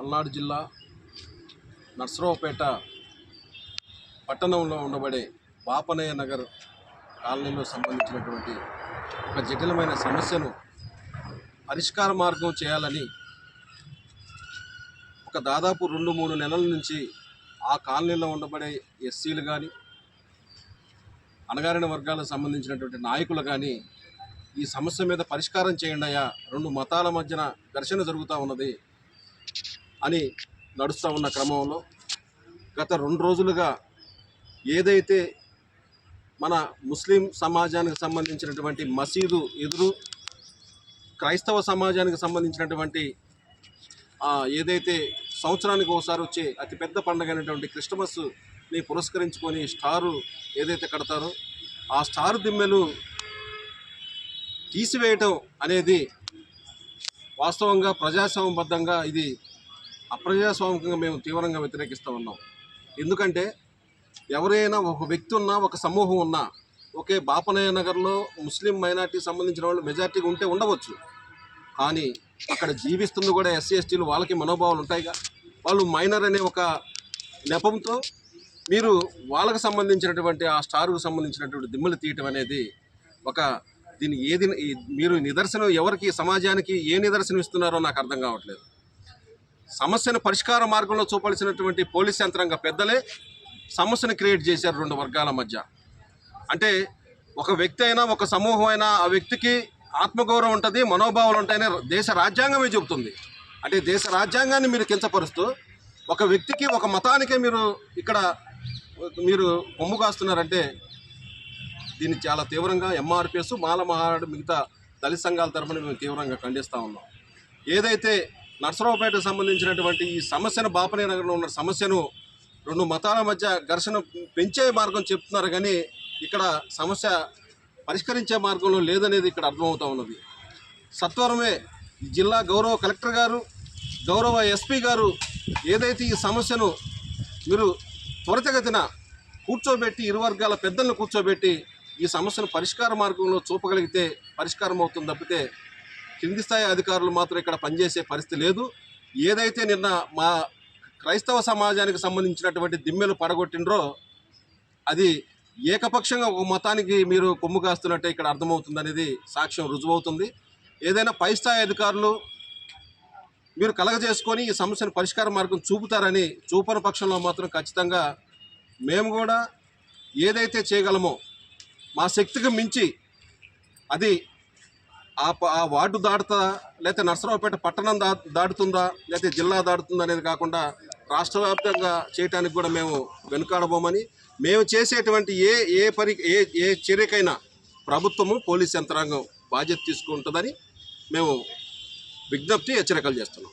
పల్నాడు జిల్లా నర్సరావుపేట పట్టణంలో ఉండబడే బాపనయ్య నగర్ కాలనీలో సంబంధించినటువంటి ఒక జటిలమైన సమస్యను పరిష్కార మార్గం చేయాలని ఒక దాదాపు రెండు మూడు నెలల నుంచి ఆ కాలనీలో ఉండబడే ఎస్సీలు కానీ అణగారిన వర్గాలకు సంబంధించినటువంటి నాయకులు కానీ ఈ సమస్య మీద పరిష్కారం చేయండి అయ్యా. రెండు మతాల మధ్యన ఘర్షణ జరుగుతూ ఉన్నది. అని నడుస్తూ ఉన్న క్రమంలో గత రెండు రోజులుగా ఏదైతే మన ముస్లిం సమాజానికి సంబంధించినటువంటి మసీదు ఎదురు క్రైస్తవ సమాజానికి సంబంధించినటువంటి ఏదైతే సంవత్సరానికి ఒకసారి వచ్చే అతిపెద్ద పండుగ అయినటువంటి క్రిస్టమస్ని పురస్కరించుకొని స్టారు ఏదైతే కడతారో ఆ స్టారు దిమ్మెలు తీసివేయటం అనేది వాస్తవంగా ప్రజాస్వామ్యబద్ధంగా ఇది అప్రజాస్వామికంగా మేము తీవ్రంగా వ్యతిరేకిస్తూ ఉన్నాం. ఎందుకంటే ఎవరైనా ఒక వ్యక్తి ఉన్నా ఒక సమూహం ఉన్నా ఒకే బాపనయ్య నగర్లో ముస్లిం మైనార్టీకి సంబంధించిన వాళ్ళు మెజార్టీగా ఉంటే ఉండవచ్చు. కానీ అక్కడ జీవిస్తుంది కూడా ఎస్సీ ఎస్టీలు వాళ్ళకి మనోభావాలు ఉంటాయిగా. వాళ్ళు మైనర్ అనే ఒక నెపంతో మీరు వాళ్ళకు సంబంధించినటువంటి ఆ స్టార్కు సంబంధించినటువంటి దిమ్మలు తీయటం అనేది ఒక దీని ఏది మీరు నిదర్శనం ఎవరికి సమాజానికి ఏ నిదర్శనం ఇస్తున్నారో నాకు అర్థం కావట్లేదు. సమస్యను పరిష్కార మార్గంలో చూపాల్సినటువంటి పోలీస్ యంత్రాంగ పెద్దలే సమస్యను క్రియేట్ చేశారు రెండు వర్గాల మధ్య. అంటే ఒక వ్యక్తి అయినా ఒక సమూహం అయినా ఆ వ్యక్తికి ఆత్మగౌరవం ఉంటుంది మనోభావాలు ఉంటాయని దేశ రాజ్యాంగమే చెబుతుంది. అంటే దేశ రాజ్యాంగాన్ని మీరు కించపరుస్తూ ఒక వ్యక్తికి ఒక మతానికే మీరు ఇక్కడ మీరు కొమ్ము కాస్తున్నారంటే దీన్ని చాలా తీవ్రంగా ఎంఆర్పిఎస్ మాల మహారాడు మిగతా దళిత సంఘాల తరఫున మేము తీవ్రంగా ఖండిస్తూ ఉన్నాం. ఏదైతే నర్సరావుపేటకు సంబంధించినటువంటి ఈ సమస్యను బాపనే నగరంలో ఉన్న సమస్యను రెండు మతాల మధ్య ఘర్షణ పెంచే మార్గం చెప్తున్నారు కానీ ఇక్కడ సమస్య పరిష్కరించే మార్గంలో లేదనేది ఇక్కడ అర్థమవుతా ఉన్నది. సత్వరమే జిల్లా గౌరవ కలెక్టర్ గారు గౌరవ ఎస్పీ గారు ఏదైతే ఈ సమస్యను మీరు త్వరితగతిన కూర్చోబెట్టి ఇరు వర్గాల పెద్దలను కూర్చోబెట్టి ఈ సమస్యను పరిష్కార మార్గంలో చూపగలిగితే పరిష్కారం అవుతుంది తప్పితే కింది స్థాయి అధికారులు మాత్రం ఇక్కడ పనిచేసే పరిస్థితి లేదు. ఏదైతే నిన్న మా క్రైస్తవ సమాజానికి సంబంధించినటువంటి దిమ్మెలు పడగొట్టినరో అది ఏకపక్షంగా ఒక మతానికి మీరు కొమ్ము కాస్తున్నట్టే ఇక్కడ అర్థమవుతుంది అనేది సాక్ష్యం రుజువవుతుంది. ఏదైనా పై స్థాయి అధికారులు మీరు కలగజేసుకొని ఈ సమస్యను పరిష్కార మార్గం చూపుతారని చూపని పక్షంలో మాత్రం ఖచ్చితంగా మేము కూడా ఏదైతే చేయగలమో మా శక్తికి మించి అది ఆ వార్డు దాటుతా లేకపోతే నర్సరావుపేట పట్టణం దా దాటుతుందా లేకపోతే జిల్లా దాటుతుందా అనేది కాకుండా రాష్ట్ర వ్యాప్తంగా చేయడానికి కూడా మేము వెనుకాడబోమని మేము చేసేటువంటి ఏ ఏ పరి ఏ ఏ చర్యకైనా ప్రభుత్వము పోలీస్ యంత్రాంగం బాధ్యత తీసుకుంటుందని మేము విజ్ఞప్తి హెచ్చరికలు చేస్తున్నాం.